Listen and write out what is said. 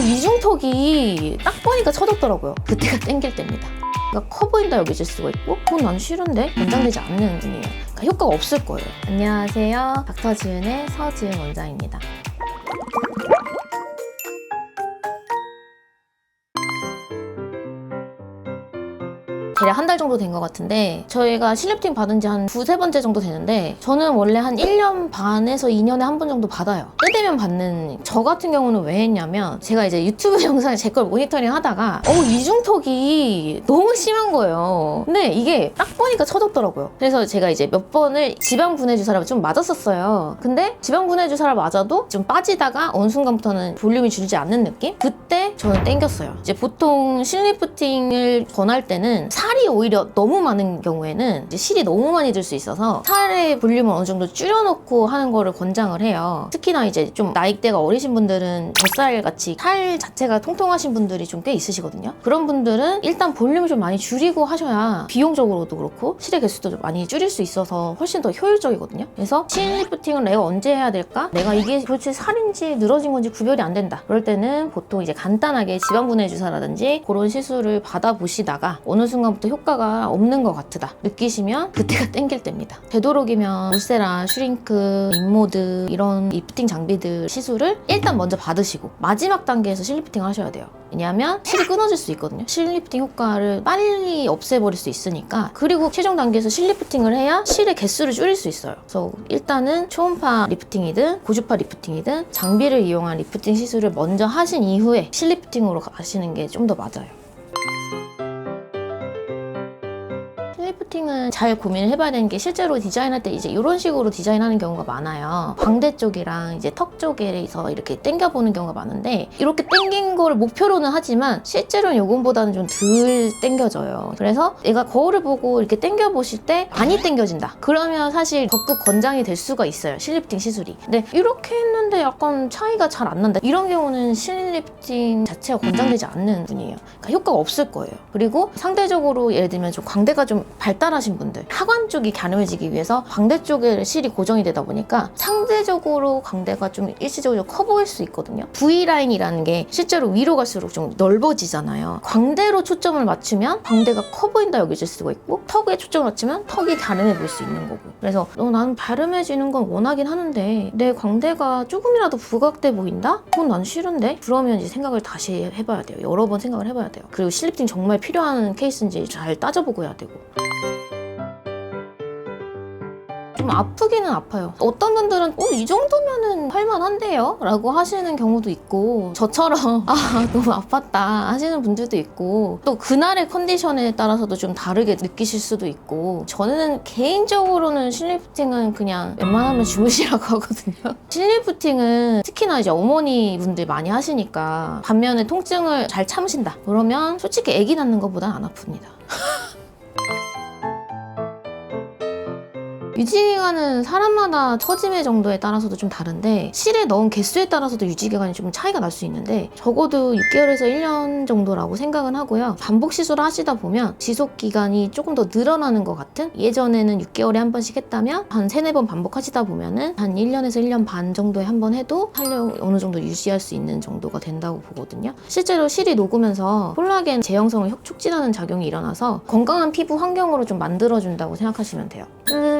이중턱이 딱 보니까 쳐졌더라고요. 그때가 땡길 때입니다. 그러니까 커 보인다 여겨질 수가 있고 그건 난 싫은데 권장되지 않는 분이에요. 그러니까 효과가 없을 거예요. 안녕하세요. 닥터지은의 서지은 원장입니다. 대략 한 달 정도 된 것 같은데 저희가 실리프팅 받은 지 한 두세 번째 정도 되는데 저는 원래 한 1년 반에서 2년에 한 번 정도 받아요. 때 되면 받는 저 같은 경우는 왜 했냐면 제가 이제 유튜브 영상에 제 걸 모니터링 하다가 어 이중턱이 너무 심한 거예요. 근데 이게 딱 보니까 쳐졌더라고요. 그래서 제가 이제 몇 번을 지방 분해 주사를 좀 맞았었어요. 근데 지방 분해 주사를 맞아도 좀 빠지다가 어느 순간부터는 볼륨이 줄지 않는 느낌? 그때 저는 땡겼어요. 이제 보통 실리프팅을 권할 때는 살이 오히려 너무 많은 경우에는 실이 너무 많이 들 수 있어서 살의 볼륨을 어느 정도 줄여놓고 하는 거를 권장을 해요. 특히나 이제 좀 나이대가 어리신 분들은 젖살 같이 살 자체가 통통하신 분들이 좀 꽤 있으시거든요. 그런 분들은 일단 볼륨을 좀 많이 줄이고 하셔야 비용적으로도 그렇고 실의 개수도 좀 많이 줄일 수 있어서 훨씬 더 효율적이거든요. 그래서 실 리프팅을 내가 언제 해야 될까? 내가 이게 도대체 살인지 늘어진 건지 구별이 안 된다. 그럴 때는 보통 이제 간단하게 지방분해 주사라든지 그런 시술을 받아보시다가 어느 순간 부터 효과가 없는 것 같다 느끼시면 그때가 땡길 때입니다. 되도록이면 울세라, 슈링크, 인모드 이런 리프팅 장비들 시술을 일단 먼저 받으시고 마지막 단계에서 실리프팅을 하셔야 돼요. 왜냐하면 실이 끊어질 수 있거든요. 실리프팅 효과를 빨리 없애버릴 수 있으니까 그리고 최종 단계에서 실리프팅을 해야 실의 개수를 줄일 수 있어요. 그래서 일단은 초음파 리프팅이든 고주파 리프팅이든 장비를 이용한 리프팅 시술을 먼저 하신 이후에 실리프팅으로 가시는 게 좀 더 맞아요. 실리프팅은 잘 고민을 해봐야 되는 게 실제로 디자인할 때 이제 이런 식으로 디자인하는 경우가 많아요. 광대 쪽이랑 이제 턱 쪽에서 이렇게 당겨보는 경우가 많은데 이렇게 당긴 거를 목표로는 하지만 실제로는 요금보다는 좀 덜 당겨져요. 그래서 내가 거울을 보고 이렇게 당겨보실 때 많이 당겨진다. 그러면 사실 적극 권장이 될 수가 있어요. 실리프팅 시술이. 근데 이렇게 했는데 약간 차이가 잘 안 난다. 이런 경우는 실리프팅 자체가 권장되지 않는 분이에요. 그러니까 효과가 없을 거예요. 그리고 상대적으로 예를 들면 좀 광대가 좀 발달 하신 분들 하관 쪽이 갸름해지기 위해서 광대 쪽에 실이 고정이 되다 보니까 상대적으로 광대가 좀 일시적으로 커 보일 수 있거든요. V라인이라는 게 실제로 위로 갈수록 좀 넓어지잖아요. 광대로 초점을 맞추면 광대가 커 보인다 여겨질 수가 있고 턱에 초점을 맞추면 턱이 갸름해 보일 수 있는 거고 그래서 어, 나는 갸름해지는 건 원하긴 하는데 내 광대가 조금이라도 부각돼 보인다? 그건 난 싫은데? 그러면 이제 생각을 다시 해봐야 돼요. 여러 번 생각을 해봐야 돼요. 그리고 실리프팅 정말 필요한 케이스인지 잘 따져보고 해야 되고 좀 아프기는 아파요. 어떤 분들은 어, 이 정도면은 할만한데요? 라고 하시는 경우도 있고 저처럼 아 너무 아팠다 하시는 분들도 있고 또 그날의 컨디션에 따라서도 좀 다르게 느끼실 수도 있고 저는 개인적으로는 실리프팅은 그냥 웬만하면 주무시라고 하거든요. 실리프팅은 특히나 이제 어머니 분들 많이 하시니까 반면에 통증을 잘 참으신다. 그러면 솔직히 아기 낳는 것보다 안 아픕니다. 유지기간은 사람마다 처짐의 정도에 따라서도 좀 다른데 실에 넣은 개수에 따라서도 유지기간이 좀 차이가 날 수 있는데 적어도 6개월에서 1년 정도라고 생각은 하고요. 반복 시술을 하시다 보면 지속 기간이 조금 더 늘어나는 것 같은 예전에는 6개월에 한 번씩 했다면 한 3, 4번 반복하시다 보면은 한 1년에서 1년 반 정도에 한 번 해도 탄력 어느 정도 유지할 수 있는 정도가 된다고 보거든요. 실제로 실이 녹으면서 콜라겐 제형성을 촉진하는 작용이 일어나서 건강한 피부 환경으로 좀 만들어준다고 생각하시면 돼요. 끝.